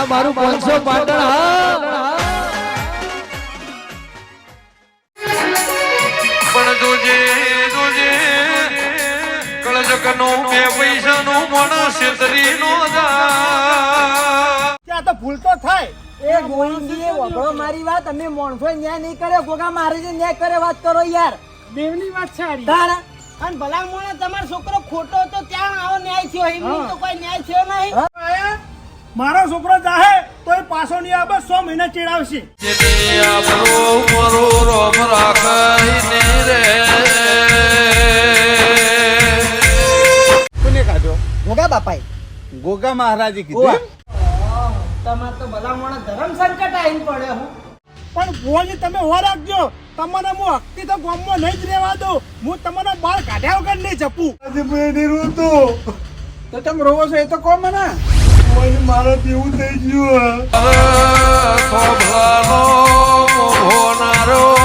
આ મારું પાંચસો પાટણ પણ જોજે જોજે કળજકનો બે પૈસાનો માણસ છેતરીનો જા ત્યાં તો ભૂલ તો થાય. એ ગોવિંદજી વગડો મારી વાત અમે માણસો ન્યાય નહીં કરે ગોગા મારે ન્યાય કરે વાત કરો યાર. દેવની વાત સારી. તારા અને ભલા મોણે તમારો છોકરો ખોટો હતો ત્યાં આવો ન્યાય થયો. એમની તો કોઈ ન્યાય થયો નહીં. આયા, મારો છોકરો જાહે તો એ પાછો નહીં આવે સો મહિના ચીડાવશે. કોને કાઢ્યો? ગોગા બાપાઈ ગોગા મહારાજે કીધું તમારે તો ભલા મોણે ધર્મ સંકટ આવીને પડ્યો હું. પણ ભુવાજી તમે હો રાખજો. તમને હું હકતી તો ગામમાં નહીં જ રહેવા દઉં. હું તમને બહાર કાઢ્યા વગર નહીં જપું. તો તમે રોવો છો એ તો કહો મને મારા જેવું થઈ ગયું ખોભલાનો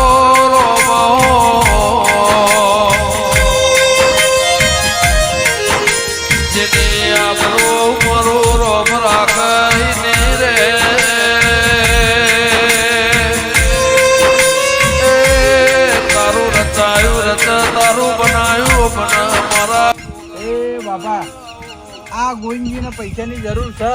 ગોવિંદજીને પૈસાની જરૂર છે.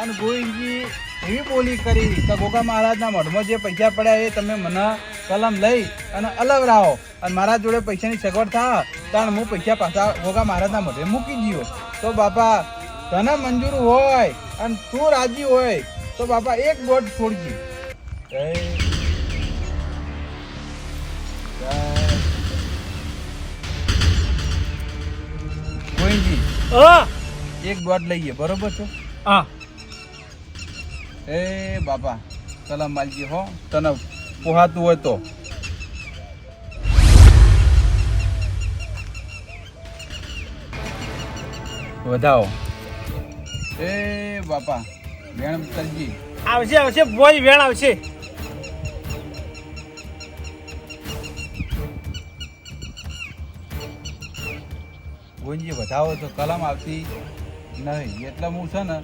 અને ગોવિંદજી એવી બોલી કરી કે, ગોગા મહારાજના મઢમાં જે પૈસા પડ્યા એ તમે મને કલમ લઈ અને અલગ રાહો. અને મારા જોડે પૈસાની સગવડ થાય ત્યારે હું પૈસા પાછા ગોગા મહારાજના મઢે મૂકી દઉં તો બાપા તને મંજૂર હોય અને તું રાજી હોય, તો બાપા એક બોટ છોડજી. ગોવિંદજી. હા. એક દોઢ લઈએ બરોબર છે? હા. એ બાપા સલામ માલજી હો તને પોહાતું હોય તો. વધાવો. એ બાપા વેણ કરજી આવશે આવશે બોય વેણ આવશે. ગુંજી વધાવો તો કલમ આવતી. નહીં એટલે હું છે ને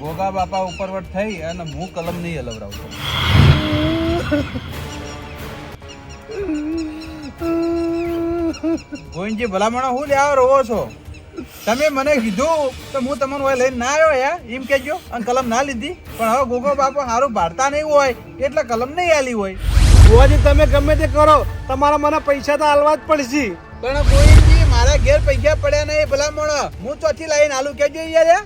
ગોગા બાપા ઉપરવટ થઈ અને હું કલમ નહીં હલવડાવતો ગોવિંદજી ભલામણો હું લેવા રહો છો? તમે મને કીધું તો હું તમને હોય લઈને ના આવ્યો યા એમ કહેજો. અને કલમ ના લીધી. પણ હવે ગોગો બાપા સારું ભાડતા નહીં હોય એટલે કલમ નહીં આલી હોય. ગોવાજી તમે ગમે તે કરો તમારા મને પૈસા તો હાલવા જ પડશે. પણ મારા ઘેર પૈસા પડ્યા નહીં ભલામણ. હું ચોથી લાઈન આલુ કેજો યાર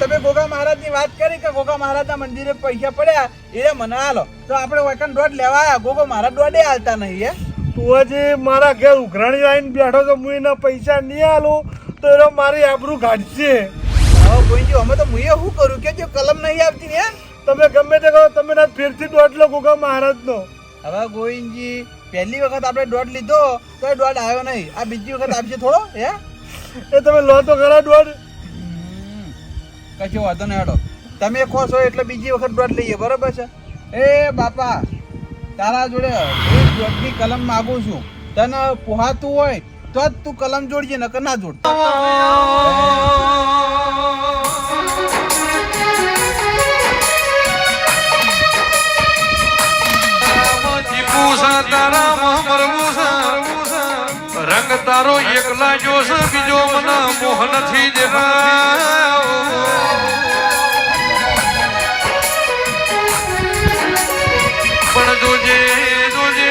તમે ગોગા મહારાજની વાત કરી કે ગોગા મહારાજ ના મંદિરે પૈસા પડ્યા એ મને હાલો તો આપણે વૈકન દોઢ લેવા ગોગો મહારાજ દોઢે હાલતા નહીં હે તું ભુવાજી મારા ઘેર ઉઘરાણી આવીને બેઠો તો હું એના પૈસા નહીં આલું તો એનો મારી આબરૂ કાઢશે હવે ગોવિંદજી અમે તો મુએ શું કરું? કે જો કલમ નહીં આવતી ને તમે ગમે તે કહો તમે ના ફેરથી દોઢ લો ગોગા મહારાજનો. હવે ગોવિંદજી પહેલી વખત આપણે દોઢ લીધો તો એ દોઢ આવ્યો નહીં. આ બીજી વખત આપશે થોડો હે? એ તમે લો તો ખરા દોઢ કશું વાંધો નહીં હેડો. તમે કહો છો એટલે બીજી વખત દોઢ લઈએ બરોબર છે? એ બાપા તારા જોડે એક દોઢની કલમ માગું છું. તને પોહાતું હોય તો જ તું કલમ જોડજે નકર ના જોડ રંગ તારો એકલા જોશ બીજો મને મોહ નથી દેખાયો. પણ જોજે જોજે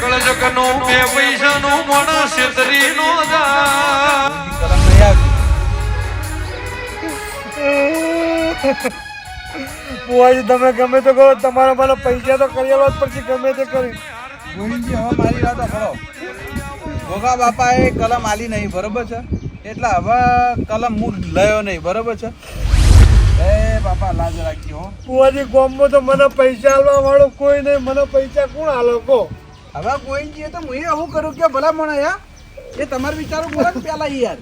કળજકનો બે પૈસાનો નો છેતરીનો જા કલમ નહીં આવતી તમે ગમે તે કરો તમારા મને પૈસા તો કરી જ પછી ગમે તે કરી. ગોવિંદજી હવે મારી વાત સાંભળો ગોગા બાપાએ કલમ આલી નહીં બરોબર છે? એટલે હવે કલમ હું લયો નહીં બરોબર છે? એ બાપા લાજ રાખી હો. ભુવાજી ગોમમાં તો મને પૈસા આલવા વાળો કોઈ નહીં મને પૈસા કોણ આલો? કો હવે ગોવિંદજી તો હું એવું કરું કે ભલા મને યાર એ તમારે વિચારો બોલો ને પેલા યાર.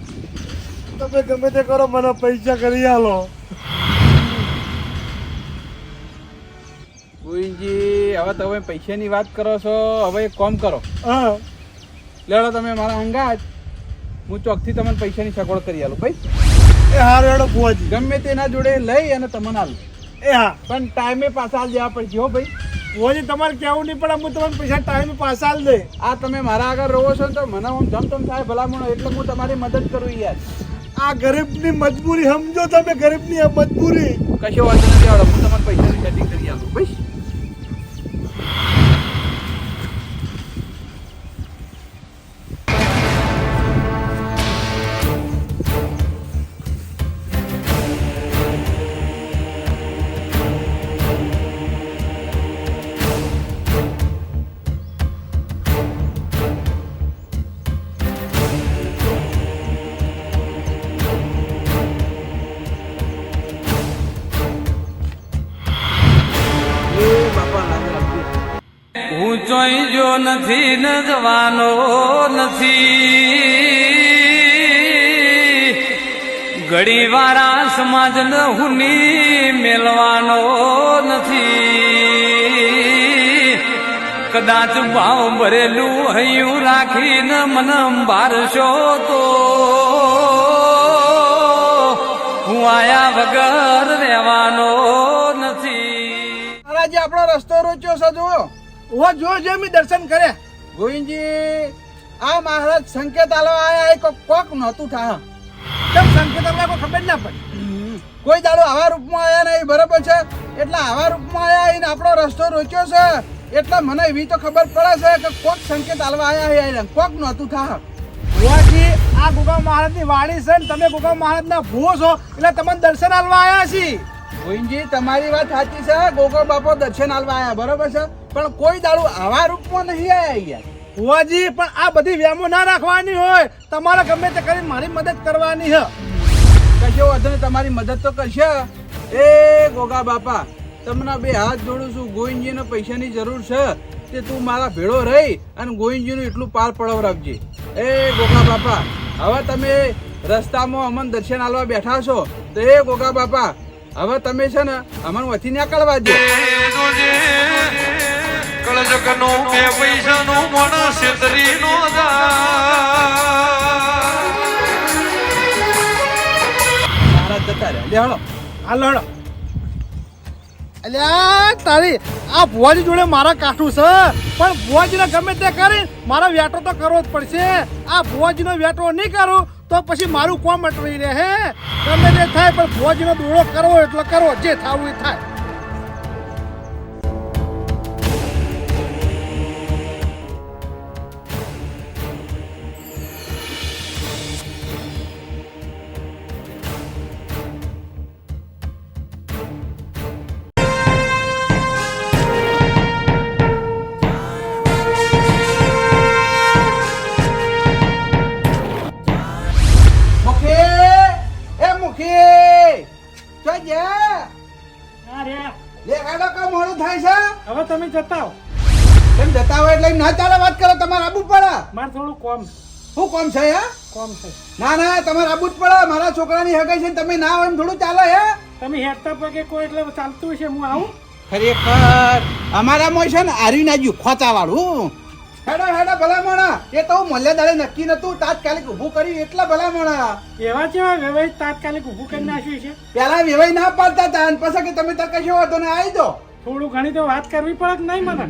તમે ગમે તે કરો મને પૈસા કરી આલો. ગોવિંદજી હવે તમે પૈસાની વાત કરો છો. હવે એક કોમ કરો. હા. લેડો તમે મારા અંગા હું ચોકથી તમને પૈસાની સગવડ કરી આલું ભાઈ. એ હા રેડો ફુવાજી ગમે તેના જોડે લઈ અને તમને આલું. એ હા. પણ ટાઈમે પાછા આલ દેવા પડશે હો ભાઈ. ફુવાજી તમારે કેવું નહીં પડે હું તમને પૈસા ટાઈમે પાછા આલ દે. આ તમે મારા આગળ રહો છો તો મને હું જમતમ થાય ભલામણો એટલે હું તમારી મદદ કરું યાર. આ ગરીબની મજબૂરી સમજો તમે ગરીબની આ મજબૂરી. કશો વાંધો નથી આવડે હું તમારે પૈસાની સેટિંગ કરી આલું ભાઈ. ઊંચોઈ જો નથી, ન જવાનો નથી. ઘડી વારા સમાજ ન હુની મેલવાનો નથી. કદાચ ભાવ ભરેલું હૈયું રાખીને મન અંબારશો તો. હું આયા વગર રહેવાનો નથી. મહારાજે આપણો રસ્તો રોચ્યો જુઓ. ઓ જો જો મેં દર્શન કરે. ગોવિંદજી, આ મહારાજ સંકેત આલો આયા એ કોક નહોતું થા કેમ સંકેત આપવા કોઈ ખબર ના પડી? કોઈ દાડો આવા રૂપમાં આયા નહીં, બરાબર છે? એટલે આવા રૂપમાં આયા એને આપણો રસ્તો રોચ્યો છે. એટલે મને એવી તો ખબર પડે છે કે કોક સંકેત આલવા આયા હે કોક નહોતું થા ભુવાજી આ ગોગા મહારાજની વાણી છે ને, તમે ગોગા મહારાજના ભૂ છો, એટલે તમને દર્શન આલવા આવ્યા છીએ. ગોવિંદજી, તમારી વાત સાચી છે. ગોગો બાપો દર્શન આલવા આવ્યા બરાબર છે? પણ કોઈ દારૂ આવા રૂપમાં નહીં આયા યાર હોવાજી પણ આ બધી વ્યામો ના રાખવાની હોય. તમારે ગમે તે કરીને મારી મદદ કરવાની છે કશો વધુ તમારી મદદ તો કરશે. એ ગોગા બાપા, તમને બે હાથ જોડું છું. ગોવિંદજીને પૈસાની જરૂર છે તે તું મારા ભેળો રહી અને ગોવિંદજીનું એટલું પાર પડાવરાવજે એ ગોગા બાપા, હવે તમે રસ્તામાં અમન દર્શન આલવા બેઠા છો, તો એ ગોગા બાપા હવે તમે છે ને અમન વથી નીકળવા દે કળજકનો બે પૈસાનો માણસ છેતરીનો મહારાજ જતા રહ્યા. લે અલ્યા, તારી, આ ભુવાજી જોડે મારા કાઠું છે. પણ ભુવાજીને ગમે તે કરી, મારા વ્યાટો તો કરવો જ પડશે. આ ભુવાજીનો વ્યાટો નહીં કરું. તો પછી મારું કોમ અટવાઈ રહે, હે? જે થાય, પણ ભુવાજીનો દોડો કરવો એટલે કરો, જે થવું એ થાય. હવે તમે જતા હો તેમ જતા હોય એટલે ના ચાલે વાત કરો તમારે આબુ પડે. મારે થોડું કોમ શું કોમ છે હે? કોમ છે. ના ના તમારે આબુ જ પડે. મારા છોકરાની હગાઈ છે તમે ના હોય એમ થોડું ચાલે હે? તમે હેડતા પગે કોઈ એટલે ચાલતું હશે હું આવું? ખરેખર. અમારામાં છે ને આરી નાજ્યું ખોચા વાળું હેડો હેડો ભલામણા. એ તો હું મલ્યાદારે નક્કી નતું તાત્કાલિક ઊભું કરી એટલા ભલામણા. એવા જેવા વ્યવહાર તાત્કાલિક ઊભું કરી નાખ્યું છે? પેલા વેવાઈ ના પાડતા હતા અને પછી કે તમે તક કશો વાંધો ને આવી દો થોડું ઘણી તો વાત કરવી પડે કે નહીં મને?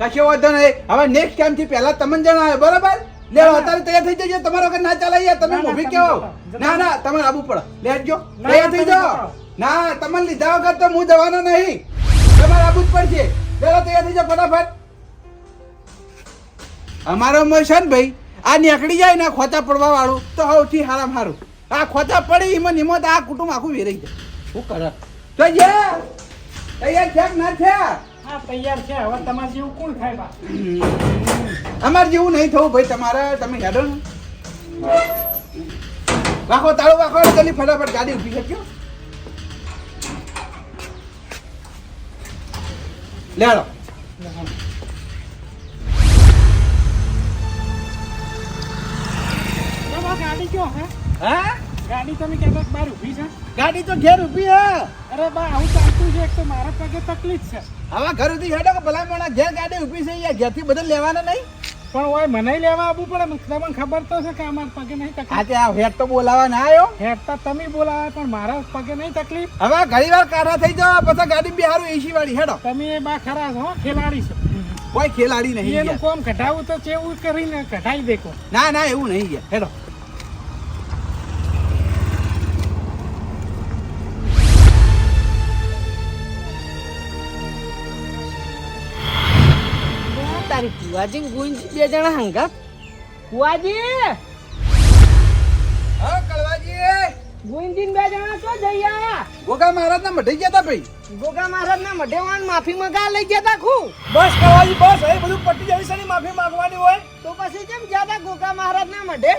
કશો વાંધો નહીં. હવે નેક્સ્ટ ટાઈમથી પહેલા તમને જણાવે બરાબર? લે અત્યારે તૈયાર થઈ જજો. તમારો વગર ના ચાલે યાર તમે મૂવી કેવો? ના ના તમારે આબુ પડે. લેજો તૈયાર થઈ જાઓ ના તમને લીધા વગર તો હું જવાનો નહીં. તમારે આબુ જ પડશે. પેલા તૈયાર થઈ જાઓ ફટાફટ. અમારો માં છે ને ભાઈ આ નીકળી જાય ને ખોતા પડવા વાળું તો સૌથી હારામ હારું. આ ખોતા પડી એમાં નિમત આ કુટુંબ આખું વેરાઈ જાય. શું કરે? તો જે. તૈયાર છે કે ના છે? હા તૈયાર છે. હવે તમારે જેવું કોણ થાય બા અમારે જેવું નહીં થવું ભાઈ તમારે તમે હેડો ને. રાખો તાળું રાખો જલ્દી ફટાફટ ગાડી ઊભી શક્યો લેડો. ગાડી કયો હે? હા? ગાડી તમે કેટલાક બહાર ઊભી છે? ગાડી તો ઘેર ઊભી હે. અરે બા આવું ચાલતું છે એક તો મારા પગે તકલીફ છે. હવે ઘર સુધી હેડો કે ભલા મોણા ઘેર ગાડી ઊભી છે યાર ઘેરથી બધા લેવાના નહીં? પણ ઓય મને લેવા આવવું પડે તમને ખબર તો છે કે અમારા પગે નહીં તકલીફ. આ તે આ હેડ તો બોલાવા ના આવ્યો? તો તમે બોલાવા પણ મારા પગે નહીં તકલીફ. હવે ઘણી વાર કારા થઈ જાવ પછી ગાડી બિહારું એસી વાળી હેડો. તમે એ બા ખરા છો હો, ખેલાડી છો. કોઈ ખેલાડી નહીં એનું કોમ કઢાવું તો ચેવું કરીને કઢાઈ દેખો. ના ના એવું નહીં હેડો. ભુવાજી ગુંજ બે જણા હંગાત ભુવાજી હા કળવાજી! ગુંજીન બે જણા તો જઈ આયા. ગોગા મહારાજ ના મઢી ગયા તા ભાઈ? ગોગા મહારાજ ના મઢેવાન માફી મંગા લઈ ગયા તા ખુ બસ કળવાજી બસ. એ બધું પટી જાય છે માફી માંગવાની હોય. તો પછી કેમ ગયા તા ગોગા મહારાજ ના મઢે?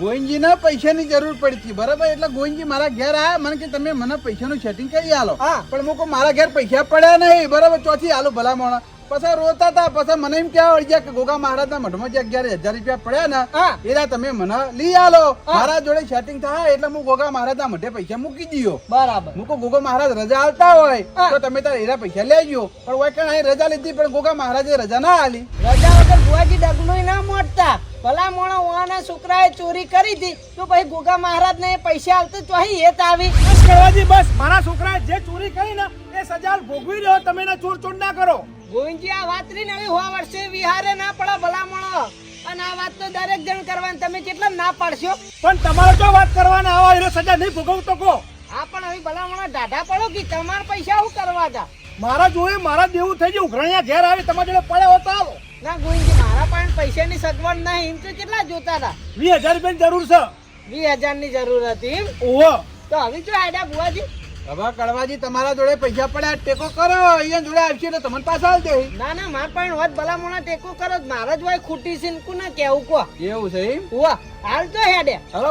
ગોવિંદજી ના પૈસાની જરૂર પડતી. બરાબર? એટલે ગોવિંદજી મારા ઘેર આયા. મને કે તમે મને પૈસાનું સેટિંગ કરી આલો. હા. પણ મૂકો મારા ઘેર પૈસા પડ્યા નહીં. બરાબર? ચોથી આલો ભલા મોણા પછી રોતા હતા પછી મને એમ કેવા વળી ગયા કે ગોગા મહારાજ ના મઢમાં જે અગિયાર હજાર રૂપિયા પડ્યા ને હા. એના તમે મને લઈ આલો. મારા જોડે સેટિંગ થાય એટલે હું ગોગા મહારાજ ના મઢે પૈસા મૂકી દયો. બરાબર. મૂકો ગોગા મહારાજ રજા આલતા હોય તો તમે તાર એના પૈસા લેજો પણ હોય કે અહીં રજા લીધી પણ ગોગા મહારાજે રજા ના આલી રજા વગર ભુવાજી ડગલું ના મોટતા. ભલા મોણા ઓના છોકરાએ ચોરી કરી હતી તો પછી ગોગા મહારાજ ને પૈસા તો ચોહી એ આવી. બસ કરવાજી બસ. મારા છોકરાએ જે ચોરી કરી ને સજા ભોગવી રહ્યો તમે એને ચોર ચોર ના કરો. ગોવિંદજી આ વાત ને હોવા વર્ષે વિહારે ના પડે ભલામણો. અને આ વાત તો દરેક જણ કરવાની. તમે કેટલા ના પાડશો? પણ તમારે જો વાત કરવાના આવો એને સજા નહીં ભોગવતો કો. આ પણ હવે ભલામણો પડો કે તમારા પૈસા શું કરવા હતા? મારા જોડે મારા દેવું થઈ ગયું. ઉઘરાણિયા ઘેર આવી તમારા જોડે પડ્યા હોતા આવો. ના ગોવિંદજી મારા પાસે પૈસાની સગવડ નહીં. એમ તો કેટલા જોતા હતા? વીસ હજાર રૂપિયાની જરૂર છે. વીસ હજારની જરૂર હતી એમ? ઓહો. તો હવે જો આડા ભુવાજી હવે કડવાજી તમારા જોડે પૈસા પડ્યા ટેકો કરો. અહીંયા જોડે આવશે એટલે તમને પાછા આલ દે. ના ના માર પણ હોત ભલા મોણા ટેકો કરો મારા જ હોય ખોટી છે ને કોને કેવું કો એવું છે એમ? ઉવા હાલ તો હેડે. હવે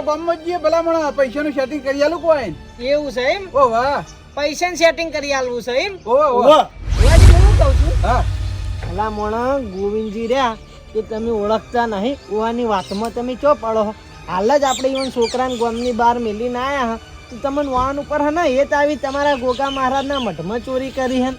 ભલા મને પૈસાનું સેટિંગ કરી આલું કોઈ એવું છે એમ? ઓ વાહ. પૈસાનું સેટિંગ કરી આલવું છે એમ? ઓ વાહ હું કહું છું? હા. ભલા મોણા ગોવિંદજી રહ્યા એ તમે ઓળખતા નહીં. ઓવાની વાતમાં તમે ચો પડો. હાલ જ આપણે ઈવન છોકરાને ગોમની બહાર મેલીને આયા તો તમને વાહન ઉપર હે ને એ તો આવી તમારા ગોગા મહારાજના મઠમાં ચોરી કરી હે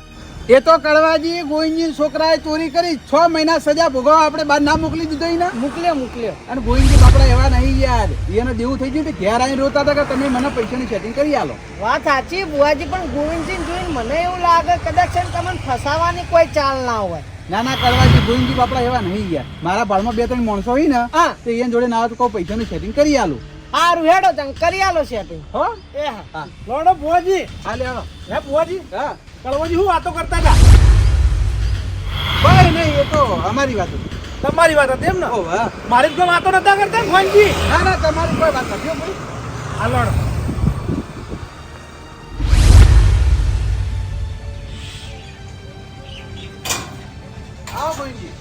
એ તો કડવાજી ગોવિંદજી છોકરાએ ચોરી કરી. છ મહિના સજા ભોગવવા આપણે બહાર ના મોકલી દીધો ને? મોકલ્યો મોકલ્યો. અને ગોવિંદજી બાપડા એવા નહીં યાર. એને દેવું થઈ ગયું ઘેર આવીને રોતા હતા કે તમે મને પૈસાની સેટિંગ કરી આલો? વાત સાચી બુઆજી પણ ગોવિંદજી જોઈને મને એવું લાગે કદાચ તમને ફસાવાની કોઈ ચાલ ના હોય. ના ના કડવાજી ગોવિંદજી બાપડા એવા નહીં યાર. મારા ભાળમાં બે ત્રણ માણસો હોય ને હા. તો એને જોડે ના તો કહું પૈસાનું સેટિંગ કરી આલું. સારું હેડો તને કરી આલો સેટિંગ હો? એ હા. લોડો ભુવાજી. હાલે હાલો. હે ભુવાજી? હા. કળવોજી હું વાતો કરતા હતા? કોઈ નહીં એ તો અમારી વાત. તમારી વાત હતી એમ ને? મારી કોઈ વાતો નતા કરતા ફોનજી ના ના તમારી કોઈ વાત નથી ભાઈ. હા લોડો આવો ગોવિંદજી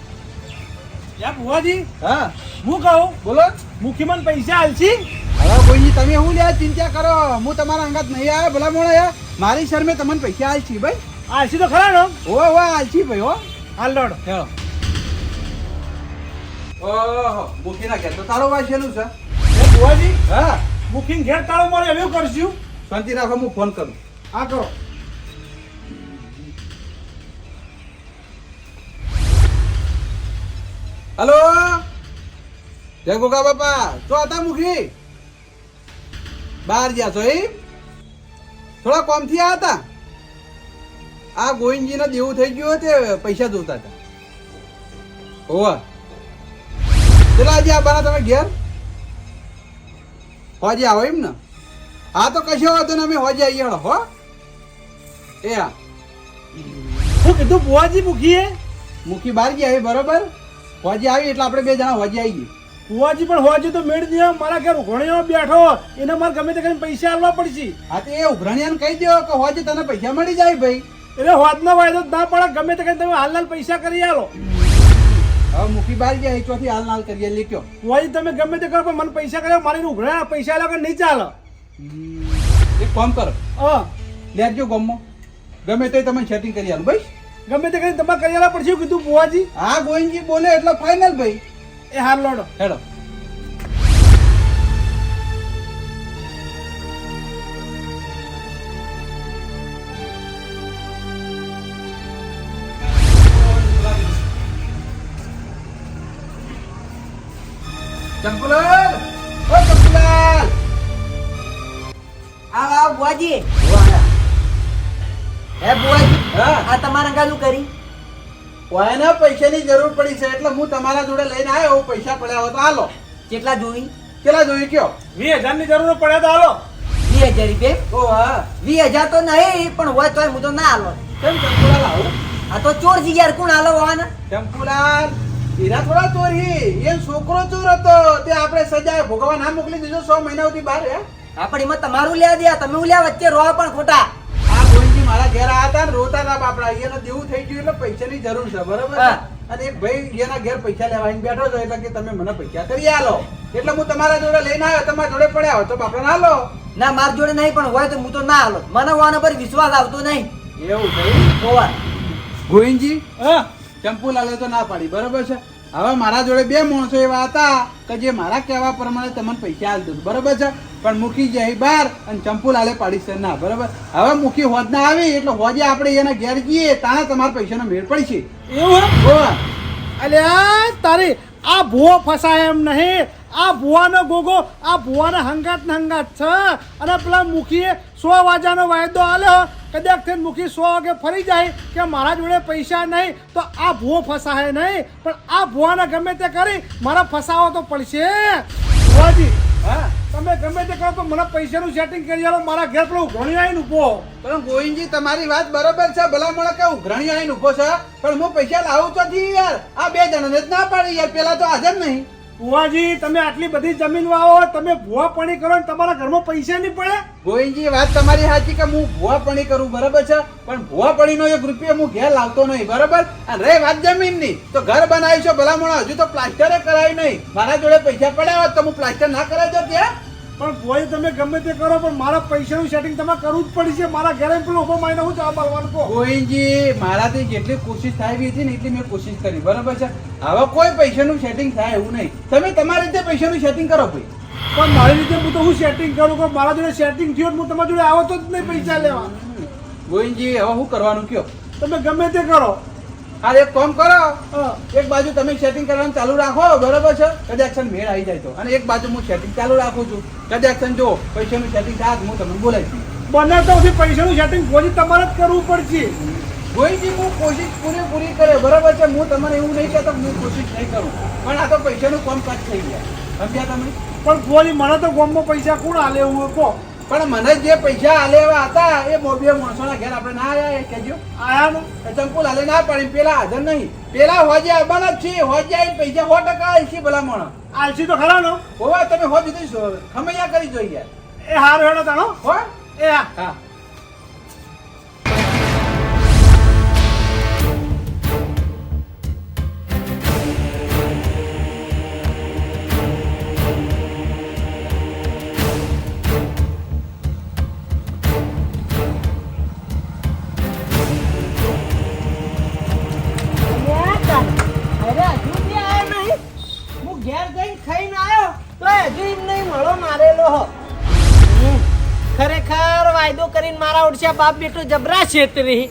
યા ભુવાજી? હા. હું કહું? બોલો. મુખીમન પૈસા હાલશી હવે ગોવિંદજી તમે હું લે ચિંતા કરો. હું તમારા અંગાત નહીં આવ્યો ભલા મોણા યાર મારી શરમે તમને પૈસા હાલશી ભાઈ. આલશી તો ખરા નો ઓ ઓ હાલશી ભાઈ હો. હાલ લોડ ઓહો મૂકી નાખ્યા. તો તારો વાંચેલું છે. હે ભુવાજી હા. બુકિંગ ઘેર તાળો મળે એવું કરશું? શાંતિ રાખો હું ફોન કરું. હા કરો. હલો? જય ગોગા બાપા તો હતા મુખી બહાર ગયા છો એ થોડા કોમથી આવ્યા હતા આ ગોવિંદજીને દેવું થઈ ગયું તે પૈસા જોતા હતા હોવા ચલો આજે આવવાના તમે ઘેર હોજે આવો એમ ને હા તો કશો વાંધો ને અમે હોજે આવીએ હો એ હા શું કીધું ભુવાજી મૂકીએ મુખી બહાર ગયા એ બરોબર? હોજે આવી એટલે આપણે બે જણા હોજે આવીએ ભુવાજી પણ હોવાજી તો મેળ દે મારા ઘેર ઘોણીઓ બેઠો એને મારે ગમે તે કરીને પૈસા આલવા પડશે. હા તો એ ઉઘરાણિયાને કહી દો કે હોજે તને પૈસા મળી જાય ભાઈ. એટલે હોદનો વાયદો ના પડે ગમે તે કરીને તમે હાલ હાલ પૈસા કરી આલો. હવે મુખી બાર ગયા એચોથી ચોથી હાલ નાલ કરીએ લીક્યો ભુવાજી તમે ગમે તે કરો પણ મને પૈસા કર્યો મારી ઉઘરાણા પૈસા આલ્યા કે નહીં ચાલે? એક કામ કરો. હા. લેજો ગમો. ગમે તે તમે સેટિંગ કરી આલો ભાઈ. ગમે તે કરીને તમારે કરી આલવા પડશે કીધું ભુવાજી હા ગોવિંદજી બોલે એટલે ફાઇનલ ભાઈ. એ હાર લોડો. હેડો. ચંપુલાલ! ઓ ચંપુલાલ! આવ આવ બુઆજી. હે બુઆજી હા. આ તમારા ગાલું કરી. વાયના પૈસાની જરૂર પડી છે એટલે હું તમારા જોડે લઈને આવ્યો પૈસા પડ્યા હોય તો હાલો. કેટલા જોઈ? કેટલા જોઈ કયો? વીસ હજારની જરૂર પડે તો હાલો. વીસ હજાર રૂપિયા ઓ હા. વીસ હજાર તો નહીં પણ હોય તો હું તો ના હાલો. કેમ ચંપુલાલ આવું? આ તો ચોર યાર કોણ હાલો વાના ચંપુલાલ એના થોડા ચોરી. એ છોકરો ચોર હતો. તે આપણે સજા ભોગવા ના મોકલી દીધો સો મહિના સુધી બહાર હે હા પણ એમાં તમારું લેવા દે. તમે હું લેવા વચ્ચે રહો પણ ખોટા. મારા ઘેર આયા હતા ને રોતા હતા બાપડા. એને દેવું થઈ ગયું એટલે પૈસાની જરૂર છે બરોબર હા. અને એક ભાઈ એના ઘેર પૈસા લેવા આવીને બેઠો હતો એટલે કે તમે મને પૈસા કરી આલો. એટલે હું તમારા જોડે લઈને આવ્યો તમારા જોડે પડ્યા હોય તો બાપડા ના લો ના માર જોડે નહીં પણ હોય તો હું તો ના હાલો મને વાના પર વિશ્વાસ આવતો નહીં. એવું ભાઈ હોવા. ગોવિંદજી? હા. ચંપુલાલે તો ના પાડી બરોબર છે? હવે મારા જોડે બે માણસો એવા હતા કે જે મારા કહેવા પ્રમાણે તમને પૈસા આલી દીધું. બરોબર છે? પણ મૂકી જાય બાર અને ચંપુલાલે પાડી છે. ના બરોબર. હવે મૂકી હોજ ના આવી એટલે હોજે આપણે એના ઘેર જઈએ તાણે તમારા પૈસાનો મેળ પડશે એવું અલે તારી આ ભૂવો ફસાય એમ નહીં. આ ભૂવાનો ગોગો આ ભૂવાના હંગાત ને હંગાત છે. અને પેલા મુખીએ સો વાજાનો વાયદો આલ્યો કદાચ થઈને મૂકી સો વાગે ફરી જાય કે મારા જોડે પૈસા નહીં તો આ ભૂવો ફસાય નહીં. પણ આ ભૂવાને ગમે તે કરી મારા ફસાવો તો પડશે. ભુવાજી હા? તમે ગમે તે કરો તો મને પૈસાનું સેટિંગ કરી આવો મારા ઘેર પેલો ઘણી આવીને ઊભો. પણ ગોવિંદજી તમારી વાત બરોબર છે. ભલામણ કે ઉઘરણી આવીને ઊભો છે? પણ હું પૈસા લાવું તો યાર. આ બે જણાને જ ના પાડી યાર. પેલા તો હાજર નહીં. ભુવાજી, તમે આટલી બધી જમીન વાવો, તમે ભૂવા પાણી કરો ને તમારા ઘરમાં પૈસા નહીં પડે? ગોવિંદજી વાત તમારી સાચી કે હું ભુવાપણી કરું, બરાબર છે? પણ ભુવાપણીનો એક રૂપિયો હું ઘેર લાવતો નહીં, બરાબર? અને રે વાત જમીનની તો ઘર બનાવી છો ભલામણ, હજુ તો પ્લાસ્ટરે કરાય નહીં. મારા જોડે પૈસા પડ્યા હોત તો હું પ્લાસ્ટર ના કરાવજો ત્યાં? પણ કોઈ તમે ગમે તે કરો પણ મારા પૈસાનું સેટિંગ તમારે કરવું જ પડશે મારા ઘરે પેલો ઊભો માઈને હું જવાબ આપવાનું કહો. ગોવિંદજી મારાથી જેટલી કોશિશ થાય બી હતી ને એટલી મેં કોશિશ કરી. બરાબર છે? હવે કોઈ પૈસાનું સેટિંગ થાય એવું નહીં. તમે તમારી રીતે પૈસાનું સેટિંગ કરો ભાઈ પણ મારી રીતે હું તો હું સેટિંગ કરું કે મારા જોડે સેટિંગ થયું હું તમારા જોડે આવો તો જ નહીં પૈસા લેવા. ગોવિંદજી હવે શું કરવાનું કયો? તમે ગમે તે કરો. આ એક કામ કરો. હા. એક બાજુ તમે સેટિંગ કરવાનું ચાલુ રાખો બરોબર છે? કદાચ મેળ આવી જાય તો. અને એક બાજુ હું સેટિંગ ચાલુ રાખું છું. કદાચ જો પૈસાનું સેટિંગ થાય હું તમને બોલાવી દઈશ બને તો પૈસાનું સેટિંગ કોઈ તમારે જ કરવું પડશે. કોઈથી હું કોશિશ પૂરેપૂરી કરે બરાબર છે? હું તમને એવું નહીં કહેતો હું કોશિશ નહીં કરું. પણ આ તો પૈસાનું કામ કાજ થઈ ગયા. સમજ્યા તમે? પણ ભુવાજી મને તો ગોમમાં પૈસા કોણ આલે? હું કહો. પણ મને જે પૈસા આલે એવા હતા એ બો માણસોના ઘેર આપણે ના આવ્યા એ કેજો આયા ને એ ચંપુલ હાલે ના પાડી પેલા હાજર નહીં. પેલા હોજે આવવાના જ છે હોજે આવીને પૈસા સો ટકા આલસી ભલા માણસ આલસી તો ખરા નો હોવા તમે હોજ ખમૈયા કરી જોઈએ એ હાર હેડો તાણો. હો એ હા. ઓળખ્યા બાપ બેટો જબરા છેતરી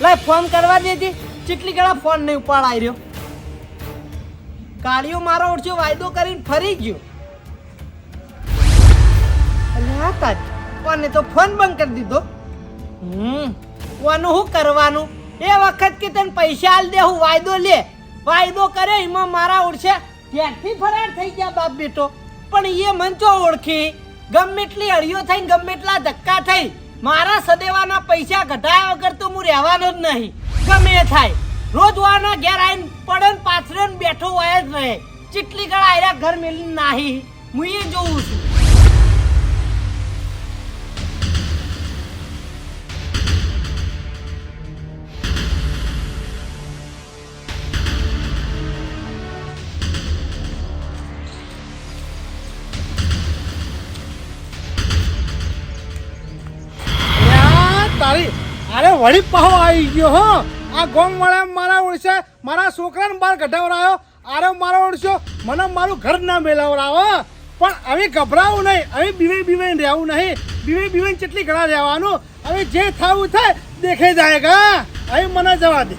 લાય ફોન કરવા દેજે ચીટલી ગળા ફોન નહીં ઉપાડાઈ રહ્યો. કાળિયો મારો ઓળખ્યો વાયદો કરીને ફરી ગયો. હતા કોને તો ફોન બંધ કરી દીધો. હમ, કોનું શું કરવાનું? એ વખત કે તને પૈસા આલ દે, હું વાયદો લે. વાયદો કરે, એમાં મારા ઓળશે ત્યાંથી ફરાર થઈ ગયા બાપ બેટો. પણ એ મન ચો ઓળખી? ગમે એટલી અડિયો થઈને ગમે એટલા ધક્કા થઈ. મારા સદેવાના પૈસા ઘટાયા વગર તો હું રહેવાનો જ નહીં. ગમે થાય. રોજ વાના ઘેર આવીને પડન પાછળ બેઠો હોય જ રહે. ચીટલી ગળા આયરા ઘર મેલી નાહી. હું એ જોઉં છું. વળી પાહો આવી ગયો, હો. આ ગોમ વાળા મારા ઓળશે. મારા છોકરાને બહાર કઢાવડાયો આરે મારો ઓળશો. મને મારું ઘર ના મેલાવડાવો પણ હવે ગભરાવું નહીં. હવે બીવે બીવે રહેવું નહીં. બીવે બીવે કેટલી ઘણા રહેવાનું. હવે જે થવું થાય દેખે જાય ગા હવે મને જવા દે.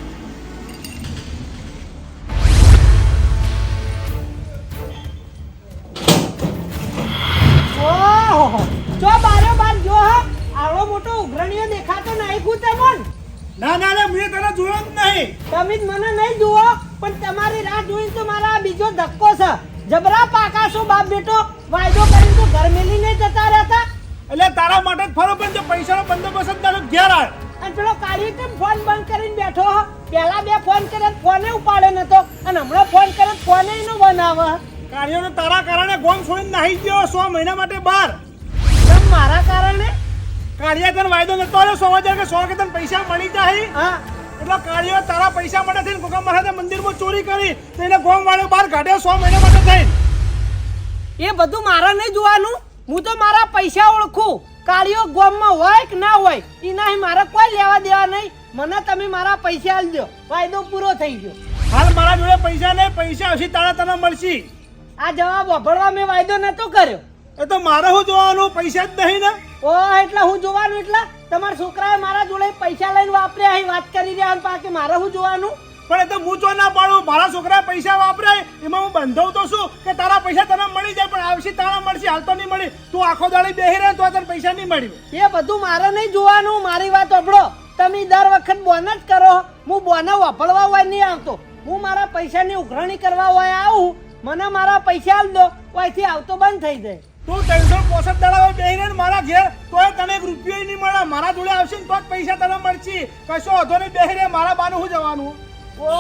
ના ના ના મેં તને જોયો જ નહીં. તમે જ મને નહીં જુઓ પણ તમારી રાહ જોઈ તો મારા બીજો ધક્કો છે. જબરા પાકા શું બાપ બેટો. વાયદો કરીને તો ઘર નહીં જતા રહેતા. એટલે તારા માટે જ ફરો પણ જો પૈસાનો બંદોબસ્ત તારો ઘેર આવે. અને પેલો કાળી કેમ ફોન બંધ કરીને બેઠો? પહેલા બે ફોન કર્યા તો ફોને ઉપાડે નતો. અને હમણાં ફોન કરે ફોને નો બનાવે કાર્યોને તારા કારણે ગોમ છોડીને નાહી ગયો સો મહિના માટે બહાર. મારા કારણે? કાર્ય તને વાયદો નતો આવ્યો સો હજાર કે સો કે તને પૈસા મળી જાય? હા. એટલે કાર્ય તારા પૈસા માટે થઈને ગોગા મહારાજે મંદિરમાં ચોરી કરી તો એને ગોમ વાળો બહાર કાઢ્યો સો મહિના માટે થઈને. એ બધું મારે નહીં જોવાનું. હું તો મારા પૈસા ઓળખું. કાળીઓ ગોમમાં હોય કે ના હોય એ નહીં મારે કોઈ લેવા દેવા નહીં. મને તમે મારા પૈસા આલજો વાયદો પૂરો થઈ ગયો. હાલ મારા જોડે પૈસા નહીં પૈસા હશે તારા તને મળશે. આ જવાબ વાપરવા મેં વાયદો નતો કર્યો. એ તો મારે શું જોવાનું પૈસા જ નહીં ને. ઓ એટલે હું જોવાનું એટલે તમારા છોકરાએ મારા જોડે પૈસા લઈને વાપર્યા અહીં વાત કરી રહ્યા પાકે મારે શું જોવાનું? પણ એ તો હું જો ના પાડું? મારા છોકરા પૈસા વાપરે એમાં હું બંધવ તો શું? કે તારા પૈસા તને મળી જાય પણ આવશે તારા મળશે હાલ તો નહીં મળી. તું આખો દાડી બેહી રહે તો તને પૈસા નહીં મળી એ બધું મારે નહીં જોવાનું મારી વાત સાંભળો. તમે દર વખત બોન જ કરો. હું બોન વાપરવા હોય નહીં આવતો. હું મારા પૈસાની ઉઘરાણી કરવા હોય આવું. મને મારા પૈસા આલ દો અહીંથી આવતો બંધ થઈ જાય. તું ત્રણસો પોસઠ દડાવે બેહીને મારા ઘેર તોય તને એક રૂપિયો નહીં મળે મારા જોડે આવશે ને તો જ પૈસા તને મળશે. કશો વધો નહીં બેહીને મારા બાનું શું જવાનું? ઓ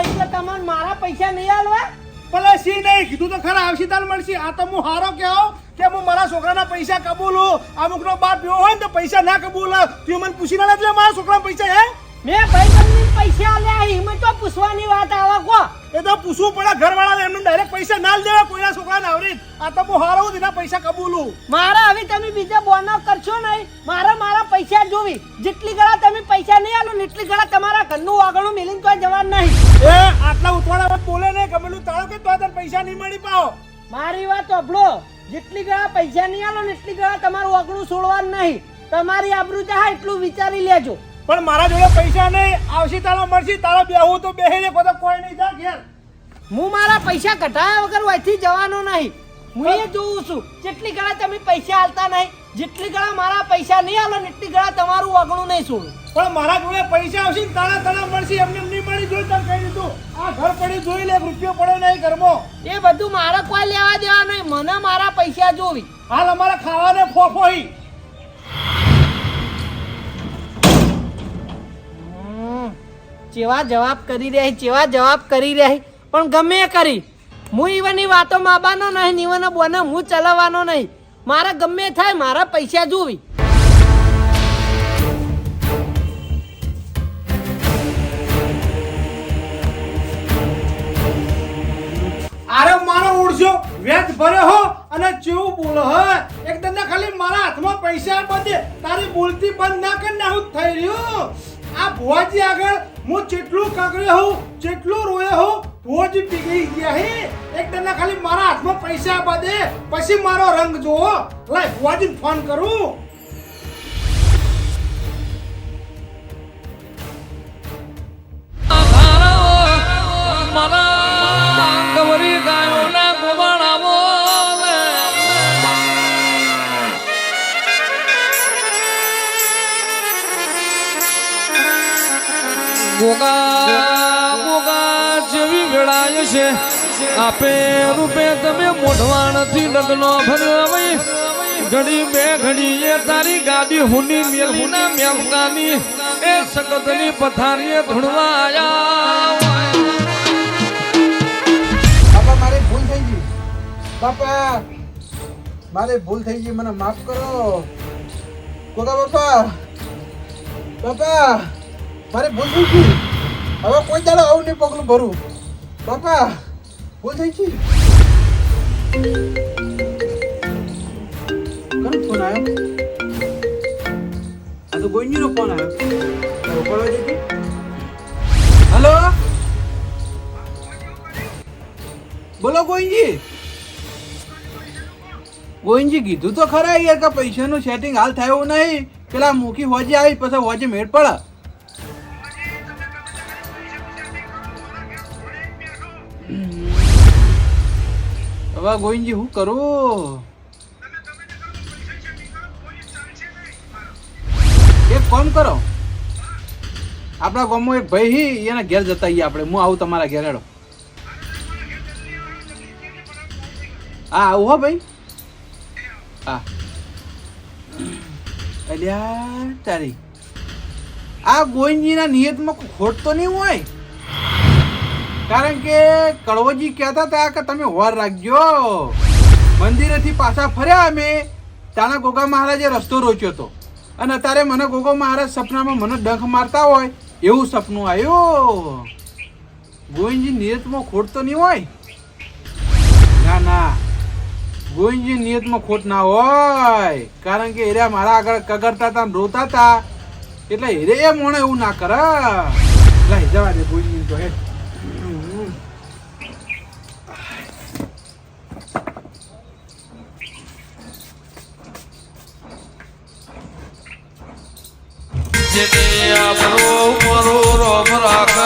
એટલે તમને મારા પૈસા નહીં આલવા? ભલે સી નહીં કીધું તો ખરા આવશે તાર મળશે. આ તો હું હારો કહેવો કે હું મારા છોકરાના પૈસા કબૂલું? અમુકનો બાપ પીવો હોય ને તો પૈસા ના કબૂલ તું મને પૂછી ના લે મારા છોકરાના પૈસા હે? મેં ભાઈ તમને પૈસા આલ્યા એમાં તો પૂછવાની વાત આવા કો? એ તો પૂછવું પડે ઘરવાળાને એમને ડાયરેક્ટ પૈસા ના દેવા કોઈના છોકરાને આવરી. આ તો હું હારો દીધા પૈસા કબૂલું. મારા હવે તમે બીજા બોનો કરશો નહીં. મારા મારા પૈસા જોવી. જેટલી ગળા તમે પૈસા નહીં આલો એટલી ગળા તમારા ઘરનું વાગણું મિલીને કોઈ જવાનું નહીં. એ આટલા ઉતવાળા બોલે ને ગમેલું તાળો કે તો તને પૈસા નહીં મળી પાઓ. મારી વાત સાંભળો. જેટલી ગળા પૈસા નહીં આલો ને એટલી ગળા તમારું વાગણું છોડવાનું નહીં. તમારી આબરૂ હા એટલું વિચારી લેજો. પણ મારા જોડે પૈસા નહીં. આવશે તારો મળશે તારો બેહું તો બેહી રે કોઈ કોઈ નહીં જા ઘેર. હું મારા પૈસા કઢાયા વગર અહીંથી જવાનો નહીં. હું એ જોઉં છું જેટલી ગળા તમે પૈસા આલતા નહીં જેટલી ગળા મારા પૈસા નહીં આલો એટલી ગળા તમારું વાગણું નહીં છોડું પણ મારા જોડે પૈસા આવશે ને તારા તારા મળશે એમને એમ નહીં મળી જોઈ તમે કહી દીધું. આ ઘર પડી જોઈ લે રૂપિયો પડે નહીં ઘરમાં. એ બધું મારા કોઈ લેવા દેવા નહીં મને મારા પૈસા જોવી. હાલ અમારે ખાવાને ફોફોઈ ચેવા જવાબ કરી રહ્યા ચેવા જવાબ કરી રહ્યા પણ ગમે કરી. હું ઈવનની વાતો માબાનો નહીં, ને ઈવન બોને હું ચલાવવાનો નહીં. મારા ગમે થાય, મારા પૈસા જોવી. અરે મારો ઉડશો વેચ ભર્યો હો, અને ચેવું બોલો હો. એકદમ ના ખાલી મારા હાથમાં પૈસા બધે તારી બોલતી બંધ ના કરી ને, આવું થઈ રહ્યું. આ ભુવાજી આગળ હું જેટલું કાકડ્યો હું જેટલું રોયો હોઉં જ પીગળી ગયા હે એક તને ખાલી મારા હાથમાં પૈસા બધે પછી મારો રંગ જોવો લાય ભુવાજીને ફોન કરું મારા ગવરી ગાયોના ગોવાળા જેવી વેળાય છે. આપે રૂપે તમે મોઢવા નથી લગ્નો ભરવાઈ ઘડી બે ઘડી તારી ગાડી હુની મેલીના પથારીએ ધૂણવા બાપા, મારી ભૂલ થઈ ગઈ. બાપા, મારી ભૂલ થઈ ગઈ. મને માફ કરો. કોકા બાપા બાપા. મારી ભૂલ થઈ હવે કોઈ દાડો આવું નહીં પગલું ભરું. બાપા, ભૂલ થઈ ગઈ? કોનો બોલો ગોવિંદજી ગોવિંદજી કીધું તો ખરા યાર કે પૈસાનું સેટિંગ હાલ થયું નહીં. પેલા મૂકી હોજે આવી પછી હોજે મેળ પડે. હવે ગોવિંદજી, શું કરું? કોમ કરો. આપણા ગામમાં એક ભાઈ હી, એના ઘેર જતા આવીએ આપણે. હું આવું તમારા ઘેર, હેડો. હા, આવું હો ભાઈ. હા. અલ્યા, તારી. આ ગોવિંદજીના નિયતમાં ખોટ તો નહીં હોય? કારણ કે કડવોજી કહેતા હતા કે તમે હોર રાખજો. મંદિરેથી પાછા ફર્યા અમે, તાના ગોગા મહારાજે રસ્તો રોચ્યો હતો. અને અત્યારે મને ગોગો મહારાજ સપનામાં મને ડંખ મારતા હોય, એવું સપનું આવ્યું. ગોવિંદજી નિયતમાં ખોટ તો નહીં હોય? ના ના. ગોવિંદજી નિયતમાં ખોટ ના હોય. કારણ કે એરિયા મારા આગળ કગરતા હતા રોતા હતા. એટલે હેરે એ મોણે એવું ના કરે. જવા દે ગોવિંદજી તો હેડ જેને આપણો મરો રોમ રાખીને